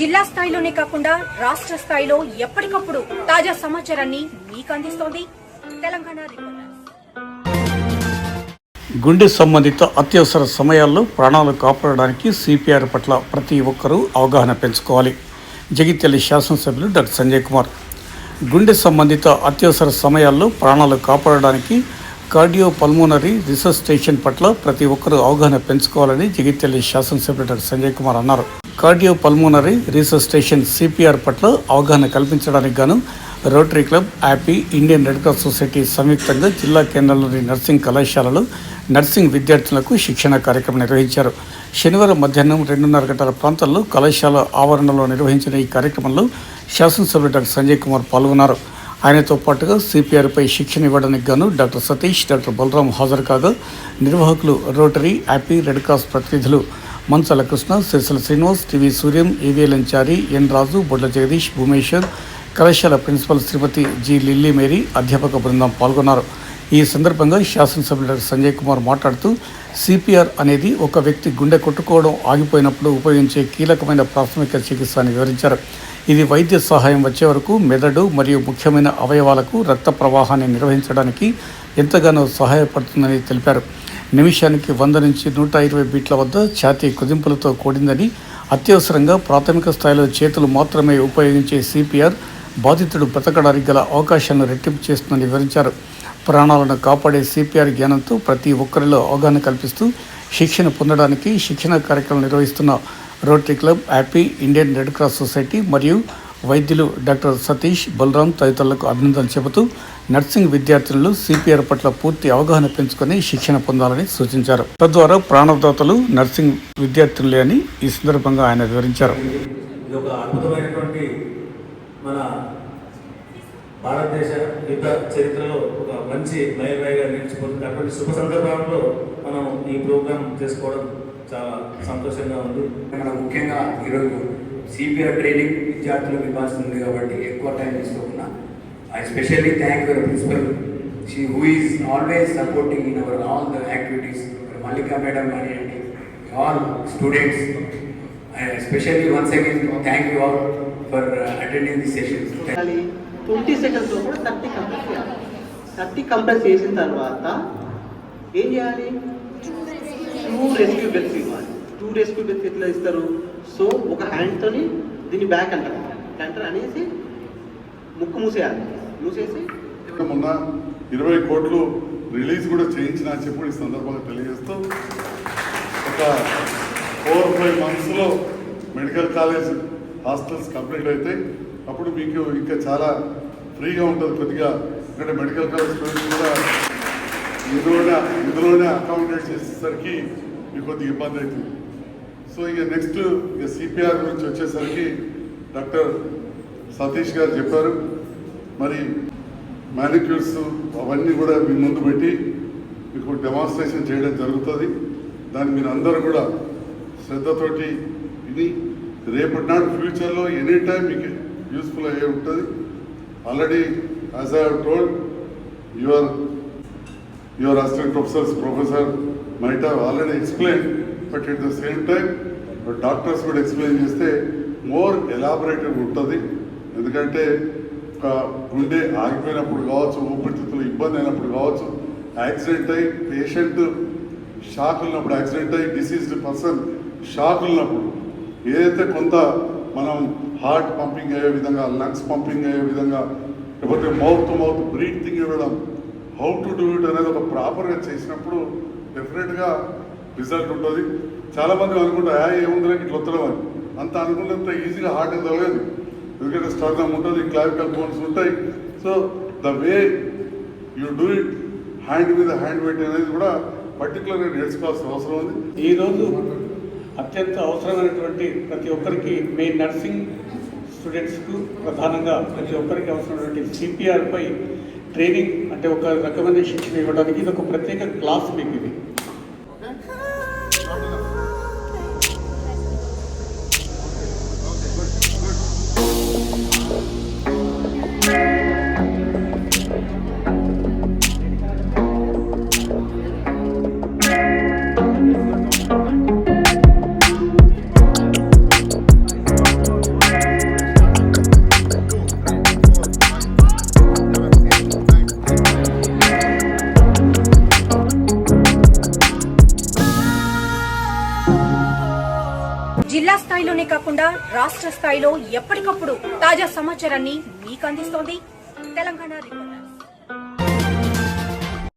జిల్లా స్థాయిలోనే కాకుండా రాష్ట్ర స్థాయిలో ఎప్పటికప్పుడు తాజా సమాచారాన్ని మీకు అందిస్తోంది తెలంగాణ గుండె సంబంధిత అత్యవసర సమయాల్లో ప్రాణాలు కాపాడడానికి సిపిఆర్ పట్ల ప్రతి ఒక్కరూ అవగాహన పెంచుకోవాలి. జగిత్యాల శాసనసభ్యులు డాక్టర్ సంజయ్ కుమార్. గుండె సంబంధిత అత్యవసర సమయాల్లో ప్రాణాలు కాపాడడానికి కార్డియో పల్మోనరీ రిసర్స్టేషన్ పట్ల ప్రతి ఒక్కరూ అవగాహన పెంచుకోవాలని జగిత్యాల శాసనసభ్యులు డాక్టర్ సంజయ్ కుమార్ అన్నారు. కార్డియో పల్మోనరీ రిసర్స్టేషన్ సిపిఆర్ పట్ల అవగాహన కల్పించడానికి గాను Rotary Club happy Indian Red Cross Society సంయుక్తంగా జిల్లా కేంద్రంలోని నర్సింగ్ కళాశాలలో నర్సింగ్ విద్యార్థులకు శిక్షణ కార్యక్రమం నిర్వహించారు. శనివారం మధ్యాహ్నం రెండున్నర గంటల ప్రాంతాల్లో కళాశాల ఆవరణలో నిర్వహించిన ఈ కార్యక్రమంలో శాసనసభ్యుడు డాక్టర్ సంజయ్ కుమార్ పాల్గొన్నారు. ఆయనతో పాటుగా సిపిఆర్పై శిక్షణ ఇవ్వడానికి గాను డాక్టర్ సతీష్ డాక్టర్ బలరాం హాజరు కాగా నిర్వాహకులు రోటరీ హ్యాపీ రెడ్ క్రాస్ ప్రతినిధులు Manchala Krishna Sirisala Srinivas TV Suryam AVLN Chari N Raju Bodla Jagadish Bhumeshwar కళాశాల principal Srimati G Lilly Mary అధ్యాపక బృందం పాల్గొన్నారు. ఈ సందర్భంగా శాసనసభ్యులు డాక్టర్ సంజయ్ కుమార్ మాట్లాడుతూ సిపిఆర్ అనేది ఒక వ్యక్తి గుండె కొట్టుకోవడం ఆగిపోయినప్పుడు ఉపయోగించే కీలకమైన ప్రాథమిక చికిత్స అని వివరించారు. ఇది వైద్య సహాయం వచ్చే వరకు మెదడు మరియు ముఖ్యమైన అవయవాలకు రక్త ప్రవాహాన్ని నిర్వహించడానికి ఎంతగానో సహాయపడుతుందని తెలిపారు. నిమిషానికి వంద నుంచి నూట ఇరవై బీట్ల వద్ద ఛాతీ కుదింపులతో కూడిందని అత్యవసరంగా ప్రాథమిక స్థాయిలో చేతులు మాత్రమే ఉపయోగించే సిపిఆర్ బాధితుడు బ్రతకడానికి గల అవకాశాలను రెట్టింపు చేస్తుందని వివరించారు. ప్రాణాలను కాపాడే సిపిఆర్ జ్ఞానంతో ప్రతి ఒక్కరిలో అవగాహన కల్పిస్తూ శిక్షణ పొందడానికి శిక్షణ కార్యక్రమం నిర్వహిస్తున్న Rotary Club happy Indian Red Cross Society మరియు వైద్యులు డాక్టర్ సతీష్ బలరాం తదితరులకు అభినందనలు చెబుతూ నర్సింగ్ విద్యార్థులు సిపిఆర్ పట్ల పూర్తి అవగాహన పెంచుకొని శిక్షణ పొందాలని సూచించారు. తద్వారా ప్రాణదాతలు నర్సింగ్ విద్యార్థులే అని ఈ సందర్భంగా ఆయన వివరించారు. మన భారతదేశ యుద్ధ చరిత్రలో ఒక మంచి మైలురాయిగా నిలిచిపోతుంది అటువంటి శుభ సందర్భంలో మనం ఈ ప్రోగ్రాం చేసుకోవడం చాలా సంతోషంగా ఉంది. మన ముఖ్యంగా ఈరోజు సిపిఆర్ ట్రైనింగ్ విద్యార్థులకు ఇవ్వాల్సి ఉంది కాబట్టి ఎక్కువ టైం తీసుకోకుండా. I specially thank your principal she who is always supporting in our all the activities Mallika madam కానివ్వండి all students specially once again thank you all for attending the sessions చేయాలి twenty సెకండ్స్లో కూడా thirty compress చేయాలి. Thirty compress చేసిన తర్వాత ఏం చేయాలి? Two rescue bells ఇవ్వాలి. టూ రెస్క్యూ బెల్స్ ఎట్లా ఇస్తారు? సో ఒక హ్యాండ్తోని దీన్ని బ్యాక్ అంటారు. అంటారు అనేసి ముక్కు మూసేయాలి. మూసేసి మొన్న ఇరవై కోట్లు రిలీజ్ కూడా చేయించిన అని చెప్పి ఈ సందర్భంగా తెలియజేస్తూ ఒక ఫోర్ ఫైవ్ మంత్స్లో మెడికల్ కాలేజ్ హాస్టల్స్ కంప్లీట్ అయితే అప్పుడు మీకు ఇంకా చాలా ఫ్రీగా ఉంటుంది కొద్దిగా. ఎందుకంటే మెడికల్ కాలేజ్ స్టూడెంట్స్ కూడా ఇందులోనే ఇందులోనే అకామిడేట్ చేసేసరికి మీకు కొద్దిగా ఇబ్బంది అవుతుంది. సో ఇక నెక్స్ట్ ఇక సిపిఆర్ గురించి వచ్చేసరికి డాక్టర్ సతీష్ గారు చెప్పారు. మరి మ్యానిక్యూర్స్ అవన్నీ కూడా మీ ముందు పెట్టి మీకు డెమాన్స్ట్రేషన్ చేయడం జరుగుతుంది. దాన్ని మీరు అందరూ కూడా శ్రద్ధతోటి విని రేపటి నాడు ఫ్యూచర్లో ఎనీ టైం మీకు యూస్ఫుల్ అయ్యే ఉంటుంది. Already as I hold your your assistant professor professor might have already explain but at the same time doctors కూడా ఎక్స్ప్లెయిన్ చేస్తే మోర్ ఎలాబరేటివ్ ఉంటుంది. ఎందుకంటే ఒక గుండె ఆగిపోయినప్పుడు కావచ్చు ఊపిరితిత్తులు ఇబ్బంది అయినప్పుడు కావచ్చు యాక్సిడెంట్ అయ్యి పేషెంట్ షాక్ ఉన్నప్పుడు యాక్సిడెంట్ అయ్యి డిసీజ్డ్ పర్సన్ షాక్ ఉన్నప్పుడు ఏదైతే కొంత మనం హార్ట్ పంపింగ్ అయ్యే విధంగా లంగ్స్ పంపింగ్ అయ్యే విధంగా లేకపోతే మౌత్ టు మౌత్ బ్రీతింగ్ ఇవ్వడం హౌ టు డూ ఇట్ అనేది ఒక ప్రాపర్గా చేసినప్పుడు డెఫినెట్గా రిజల్ట్ ఉంటుంది. చాలామంది అనుకుంటారు "ఆ, ఏముందిలే ఇట్లా వత్తడం అని. అంత అనుకున్నంత ఈజీగా హార్ట్ తగలేదు. ఎందుకంటే స్టర్నమ్ ఉంటుంది క్లావికల్ బోన్స్ ఉంటాయి. So the way you do it hand మీద హ్యాండ్ వెయిట్ అనేది కూడా పర్టికులర్గా నేర్చుకోవాల్సిన అవసరం ఉంది. ఈరోజు అత్యంత అవసరమైనటువంటి ప్రతి ఒక్కరికి మెయిన్ నర్సింగ్ స్టూడెంట్స్కు ప్రధానంగా ప్రతి ఒక్కరికి అవసరమైనటువంటి సిపిఆర్పై ట్రైనింగ్ అంటే ఒక రకమైన శిక్షణ ఇవ్వడానికి ఇది ఒక ప్రత్యేక క్లాస్ మీకు ఇది. జిల్లా స్థాయిలోనే కాకుండా రాష్ట్ర స్థాయిలో ఎప్పటికప్పుడు తాజా సమాచారాన్ని మీకు అందిస్తోంది. తెలంగాణ రిపోర్టర్.